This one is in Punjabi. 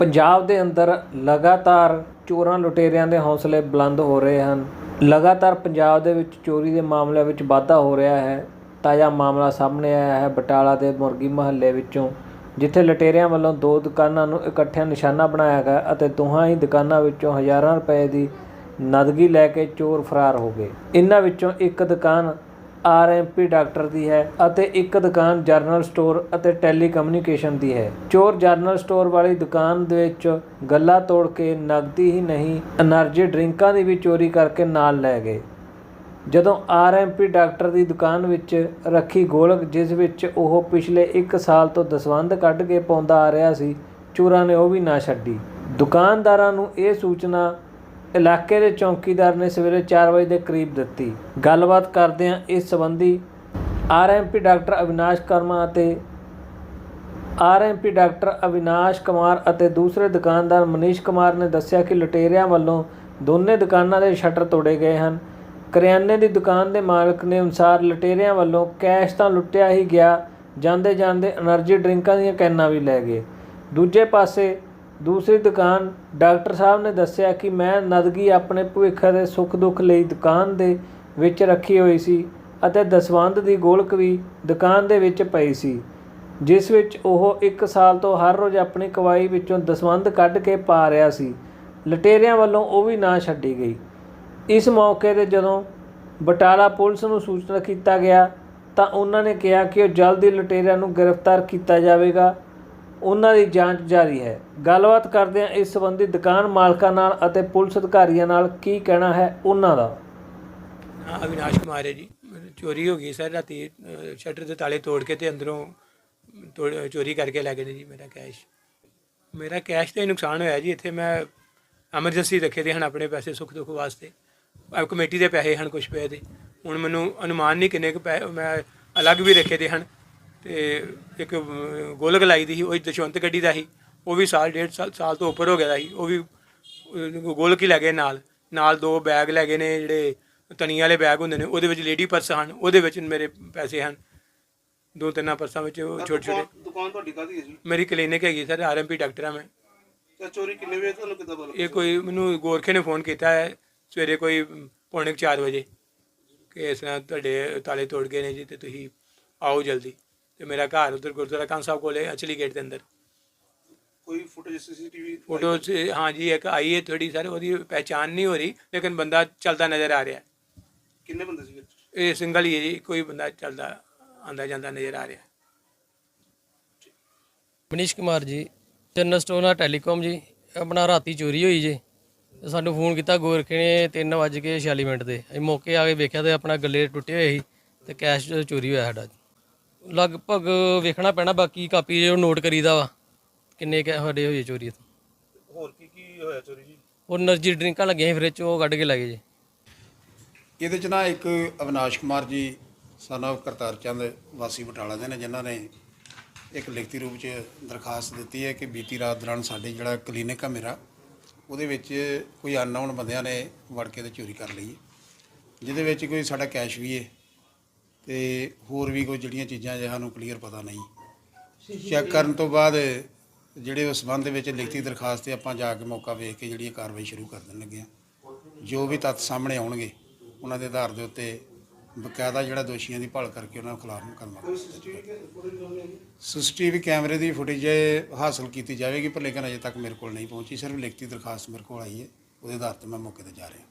ਪੰਜਾਬ ਦੇ ਅੰਦਰ ਲਗਾਤਾਰ ਚੋਰਾਂ ਲੁਟੇਰਿਆਂ ਦੇ ਹੌਸਲੇ ਬੁਲੰਦ ਹੋ ਰਹੇ ਹਨ। ਲਗਾਤਾਰ ਪੰਜਾਬ ਦੇ ਵਿੱਚ ਚੋਰੀ ਦੇ ਮਾਮਲਿਆਂ ਵਿੱਚ ਵਾਧਾ ਹੋ ਰਿਹਾ ਹੈ। ਤਾਜ਼ਾ ਮਾਮਲਾ ਸਾਹਮਣੇ ਆਇਆ ਹੈ ਬਟਾਲਾ ਦੇ ਮੁਰਗੀ ਮਹੱਲੇ ਵਿੱਚੋਂ, ਜਿੱਥੇ ਲੁਟੇਰਿਆਂ ਵੱਲੋਂ ਦੋ ਦੁਕਾਨਾਂ ਨੂੰ ਇਕੱਠਿਆਂ ਨਿਸ਼ਾਨਾ ਬਣਾਇਆ ਗਿਆ ਅਤੇ ਦੋਹਾਂ ਹੀ ਦੁਕਾਨਾਂ ਵਿੱਚੋਂ ਹਜ਼ਾਰਾਂ ਰੁਪਏ ਦੀ ਨਦਗੀ ਲੈ ਕੇ ਚੋਰ ਫਰਾਰ ਹੋ ਗਏ। ਇਹਨਾਂ ਵਿੱਚੋਂ ਇੱਕ ਦੁਕਾਨ ਆਰ ਐੱਮ ਪੀ ਡਾਕਟਰ ਦੀ ਹੈ ਅਤੇ ਇੱਕ ਦੁਕਾਨ ਜਰਨਲ ਸਟੋਰ ਅਤੇ ਟੈਲੀਕਮਿਊਨੀਕੇਸ਼ਨ ਦੀ ਹੈ। ਚੋਰ ਜਰਨਲ ਸਟੋਰ ਵਾਲੀ ਦੁਕਾਨ ਦੇ ਵਿੱਚ ਗੱਲਾ ਤੋੜ ਕੇ ਨਗਦੀ ਹੀ ਨਹੀਂ એનર્ਜੀ ਡਰਿੰਕਾਂ ਦੀ ਵੀ ਚੋਰੀ ਕਰਕੇ ਨਾਲ ਲੈ ਗਏ। ਜਦੋਂ ਆਰ ਐੱਮ ਪੀ ਡਾਕਟਰ ਦੀ ਦੁਕਾਨ ਵਿੱਚ ਰੱਖੀ ਗੋਲਕ, ਜਿਸ ਵਿੱਚ ਉਹ ਪਿਛਲੇ 1 ਸਾਲ ਤੋਂ ਦਸਵੰਦ ਕੱਢ ਕੇ ਪਾਉਂਦਾ ਆ ਰਿਹਾ ਸੀ, ਚੋਰਾਂ ਨੇ ਉਹ ਵੀ ਨਾ ਛੱਡੀ। ਦੁਕਾਨਦਾਰਾਂ ਨੂੰ ਇਹ ਸੂਚਨਾ ਇਲਾਕੇ ਦੇ ਚੌਕੀਦਾਰ ਨੇ ਸਵੇਰੇ 4 ਵਜੇ ਦੇ ਕਰੀਬ ਦਿੱਤੀ। ਗੱਲਬਾਤ ਕਰਦਿਆਂ ਇਸ ਸੰਬੰਧੀ ਆਰਐਮਪੀ ਡਾਕਟਰ ਅਵਿਨਾਸ਼ ਕਰਮਾ ਅਤੇ ਆਰਐਮਪੀ ਡਾਕਟਰ ਅਵਿਨਾਸ਼ ਕੁਮਾਰ ਅਤੇ ਦੂਸਰੇ ਦੁਕਾਨਦਾਰ ਮਨੀਸ਼ ਕੁਮਾਰ ਨੇ ਦੱਸਿਆ ਕਿ ਲਟੇਰਿਆਂ ਵੱਲੋਂ ਦੋਨੇ ਦੁਕਾਨਾਂ ਦੇ ਸ਼ਟਰ ਤੋੜੇ ਗਏ ਹਨ। ਕਰਿਆਨੇ ਦੀ ਦੁਕਾਨ ਦੇ ਮਾਲਕ ਨੇ ਅਨੁਸਾਰ ਲਟੇਰਿਆਂ ਵੱਲੋਂ ਕੈਸ਼ ਤਾਂ ਲੁੱਟਿਆ ਹੀ ਗਿਆ ਜਾਂਦੇ ਜਾਂਦੇ એનર્ਜੀ ਡਰਿੰਕਾਂ ਦੀਆਂ ਕੈਨਾਂ ਵੀ ਲੈ ਗਏ। ਦੂਜੇ ਪਾਸੇ ਦੂਸਰੀ ਦੁਕਾਨ, ਡਾਕਟਰ ਸਾਹਿਬ ਨੇ ਦੱਸਿਆ ਕਿ ਮੈਂ ਨਦਗੀ ਆਪਣੇ ਭਵਿੱਖ ਦੇ ਸੁੱਖ ਦੁੱਖ ਲਈ ਦੁਕਾਨ ਦੇ ਵਿੱਚ ਰੱਖੀ ਹੋਈ ਸੀ ਅਤੇ ਦਸਵੰਧ ਦੀ ਗੋਲਕ ਵੀ ਦੁਕਾਨ ਦੇ ਵਿੱਚ ਪਈ ਸੀ, ਜਿਸ ਵਿੱਚ ਉਹ 1 ਸਾਲ ਤੋਂ ਹਰ ਰੋਜ਼ ਆਪਣੀ ਕਮਾਈ ਵਿੱਚੋਂ ਦਸਵੰਧ ਕੱਢ ਕੇ ਪਾ ਰਿਹਾ ਸੀ। ਲਟੇਰਿਆਂ ਵੱਲੋਂ ਉਹ ਵੀ ਨਾ ਛੱਡੀ ਗਈ। ਇਸ ਮੌਕੇ ਤੇ ਜਦੋਂ ਬਟਾਲਾ ਪੁਲਿਸ ਨੂੰ ਸੂਚਨਾ ਕੀਤਾ ਗਿਆ ਤਾਂ ਉਹਨਾਂ ਨੇ ਕਿਹਾ ਕਿ ਉਹ ਜਲਦੀ ਲਟੇਰਿਆਂ ਨੂੰ ਗ੍ਰਿਫਤਾਰ ਕੀਤਾ ਜਾਵੇਗਾ ਉਹਨਾਂ ਦੀ ਜਾਂਚ ਜਾਰੀ ਹੈ। ਗੱਲਬਾਤ ਕਰਦਿਆਂ ਇਸ ਸੰਬੰਧੀ ਦੁਕਾਨ ਮਾਲਕਾਂ ਨਾਲ ਅਤੇ ਪੁਲਿਸ ਅਧਿਕਾਰੀਆਂ ਨਾਲ ਕੀ ਕਹਿਣਾ ਹੈ ਉਹਨਾਂ ਦਾ। ਹਾਂ ਅਵਿਨਾਸ਼ ਕੁਮਾਰ ਹੈ ਜੀ। ਚੋਰੀ ਹੋ ਗਈ ਸਰ, ਰਾਤੀ ਸ਼ਟਰ ਦੇ ਤਾਲੇ ਤੋੜ ਕੇ ਤੇ ਅੰਦਰੋਂ ਤੋੜ- ਚੋਰੀ ਕਰਕੇ ਲੈ ਗਏ ਨੇ ਜੀ ਮੇਰਾ ਕੈਸ਼। ਮੇਰਾ ਕੈਸ਼ ਤੇ ਨੁਕਸਾਨ ਹੋਇਆ ਜੀ। ਇੱਥੇ ਮੈਂ ਐਮਰਜੈਂਸੀ ਰੱਖੇ ਦੇ ਹਨ ਆਪਣੇ ਪੈਸੇ ਸੁੱਖ ਦੁੱਖ ਵਾਸਤੇ। ਆਹ ਕਮੇਟੀ ਦੇ ਪੈਸੇ ਹਨ ਕੁਝ ਪਏ ਦੇ। ਹੁਣ ਮੈਨੂੰ ਅਨੁਮਾਨ ਨਹੀਂ ਕਿੰਨੇ ਕੁ ਪੈ, ਮੈਂ ਅਲੱਗ ਵੀ ਰੱਖੇ ਦੇ ਹਨ। ਤੇ ਇੱਕ ਗੋਲਕ ਲਾਈ ਦੀ ਸੀ ਉਹ ਦਸ਼ਵੰਤ ਗੱਡੀ ਦਾ ਸੀ। ਉਹ ਵੀ ਸਾਲ ਡੇਢ ਸਾਲ ਸਾਲ ਤੋਂ ਉੱਪਰ ਹੋ ਗਿਆ ਦਾ ਸੀ। ਉਹ ਵੀ ਗੋਲਕ ਹੀ ਲੈ ਗਏ ਨਾਲ। ਨਾਲ ਦੋ ਬੈਗ ਲੈ ਗਏ ਨੇ ਜਿਹੜੇ ਤਣੀ ਵਾਲੇ ਬੈਗ ਹੁੰਦੇ ਨੇ ਉਹਦੇ ਵਿੱਚ ਲੇਡੀ ਪਰਸ ਹਨ। ਉਹਦੇ ਵਿੱਚ ਮੇਰੇ ਪੈਸੇ ਹਨ। ਦੋ ਤਿੰਨਾਂ ਪਰਸਾਂ ਵਿੱਚ ਛੋਟੇ ਛੋਟੇ। ਦੁਕਾਨ- ਤੁਹਾਡੀ ਕਾਹਦੀ ਹੈ ਜੀ? ਮੇਰੀ ਕਲੀਨਿਕ ਹੈਗੀ ਸਰ ਆਰਐਮਪੀ ਡਾਕਟਰ ਆ ਮੈਂ। ਤੇ ਚੋਰੀ ਕਿੰਨੇ ਵਜੇ ਤੁਹਾਨੂੰ ਕਿੱਦਾਂ ਪਤਾ ਇਹ ਕੋਈ ਮੈਨੂੰ ਗੋਰਖੇ ਨੇ ਫੋਨ ਕੀਤਾ ਹੈ ਸਵੇਰੇ ਕੋਈ ਪੌਣੇ 4 ਵਜੇ। ਕਿ ਇਸ ਤਰ੍ਹਾਂ ਤੁਹਾਡੇ ਤਾਲੇ ਤੋੜ ਗਏ ਨੇ ਜੀ ਤੇ ਤੁਸੀਂ ਆਓ ਜਲਦੀ। ਤੇ ਮੇਰਾ ਘਰ ਉਧਰ ਗੁਰਦੁਆਰਾ ਕਾਂ ਸਾਹਿਬ ਕੋਲੇ ਅਚਲੀ ਗੇਟ ਦੇ ਅੰਦਰ। ਕੋਈ ਫੁਟੇਜ ਸੀਸੀਟੀਵੀ ਫੋਟੋ 'ਚ ਹਾਂ ਜੀ ਇੱਕ ਆਈ ਹੈ ਥੋੜੀ ਸਰ ਉਹਦੀ ਪਹਿਚਾਨ ਨਹੀਂ ਹੋ ਰਹੀ ਲੇਕਿਨ ਬੰਦਾ ਚੱਲਦਾ ਨਜ਼ਰ ਆ ਰਿਹਾ ਹੈ। ਕਿੰਨੇ ਬੰਦੇ ਸੀਗੇ? ਇਹ ਸਿੰਗਲ ਹੀ ਹੈ ਜੀ ਕੋਈ ਬੰਦਾ ਚੱਲਦਾ ਆਂਦਾ ਜਾਂਦਾ ਨਜ਼ਰ ਆ ਰਿਹਾ ਮਨੀਸ਼ ਕੁਮਾਰ ਜੀ ਚੰਨ ਸਟੋਰ ਨਾਲ ਟੈਲੀਕਾਮ ਜੀ ਆਪਣਾ ਰਾਤੀ ਚੋਰੀ ਹੋਈ ਜੀ। ਤੇ ਸਾਨੂੰ ਫੋਨ ਕੀਤਾ ਗੋਰਖੇ ਨੇ 3:46 ਮਿੰਟ ਦੇ। ਅਸੀਂ ਮੌਕੇ ਆ ਕੇ ਵੇਖਿਆ ਤੇ ਆਪਣਾ ਗੱਲੇ ਟੁੱਟੇ ਹੋਏ ਸੀ ਤੇ ਕੈਸ਼ ਚੋਰੀ ਹੋਇਆ ਸਾਡਾ। ਲਗਭਗ ਵੇਖਣਾ ਪੈਣਾ ਬਾਕੀ ਕਾਪੀ ਜੋ ਨੋਟ ਕਰੀਦਾ ਵਾ ਕਿੰਨੇ ਕਹ ਸਾਡੇ ਹੋਏ ਚੋਰੀ ਇੱਥੋਂ। ਹੋਰ ਕੀ ਕੀ ਹੋਇਆ ਚੋਰੀ ਜੀ? ਉਹ એનર્ਜੀ ਡਰਿੰਕਾਂ ਲੱਗੀਆਂ ਫਿਰ ਫ੍ਰਿਜ 'ਚ ਉਹ ਕੱਢ ਕੇ ਲੈ ਗਏ ਜੀ। ਇਹਦੇ ਚ ਨਾ ਇੱਕ ਅਵਿਨਾਸ਼ ਕੁਮਾਰ ਜੀ ਸਨਵ ਕਰਤਾਰ ਚੰਦ ਵਾਸੀ ਬਟਾਲਾ ਦੇ ਨੇ ਜਿਨ੍ਹਾਂ ਨੇ ਇੱਕ ਲਿਖਤੀ ਰੂਪ ਚ ਦਰਖਾਸਤ ਦਿੱਤੀ ਹੈ ਕਿ ਬੀਤੀ ਰਾਤ ਦੌਰਾਨ ਸਾਡੇ ਜਿਹੜਾ ਕਲੀਨਿਕ ਆ ਮੇਰਾ ਉਹਦੇ ਵਿੱਚ ਕੋਈ ਅਨਨੋਨ ਬੰਦਿਆਂ ਨੇ ਵੜ ਕੇ ਤੇ ਚੋਰੀ ਕਰ ਲਈ ਜਿਹਦੇ ਵਿੱਚ ਕੋਈ ਸਾਡਾ ਕੈਸ਼ ਵੀ ਹੈ। ਤੇ ਹੋਰ ਵੀ ਕੋਈ ਜਿਹੜੀਆਂ ਚੀਜ਼ਾਂ ਜੇ ਸਾਨੂੰ ਕਲੀਅਰ ਪਤਾ ਨਹੀਂ। ਚੈੱਕ ਕਰਨ ਤੋਂ ਬਾਅਦ ਜਿਹੜੇ ਉਸ ਸੰਬੰਧ ਵਿੱਚ ਲਿਖਤੀ ਦਰਖਾਸਤ ਤੇ ਆਪਾਂ ਜਾ ਕੇ ਮੌਕਾ ਵੇਖ ਕੇ ਜਿਹੜੀ ਇਹ ਕਾਰਵਾਈ ਸ਼ੁਰੂ ਕਰ ਦੇਣ ਲੱਗੇ ਹਾਂ। ਜੋ ਵੀ ਤੱਥ ਸਾਹਮਣੇ ਆਉਣਗੇ ਉਹਨਾਂ ਦੇ ਆਧਾਰ ਦੇ ਉੱਤੇ ਬਕਾਇਦਾ ਜਿਹੜਾ ਦੋਸ਼ੀਆਂ ਦੀ ਭਾਲ ਕਰਕੇ ਉਹਨਾਂ ਖਿਲਾਫ ਮੁਕੱਦਮਾ ਸੀਸੀਟੀਵੀ ਕੈਮਰੇ ਦੀ ਫੁਟੇਜ ਹਾਸਲ ਕੀਤੀ ਜਾਵੇਗੀ ਪਰ ਲੇਕਿਨ ਅਜੇ ਤੱਕ ਮੇਰੇ ਕੋਲ ਨਹੀਂ ਪਹੁੰਚੀ ਸਿਰਫ ਲਿਖਤੀ ਦਰਖਾਸਤ ਮੇਰੇ ਕੋਲ ਆਈ ਹੈ ਉਹਦੇ ਆਧਾਰ ਤੇ ਮੈਂ ਮੌਕੇ ਤੇ ਜਾ ਰਿਹਾ।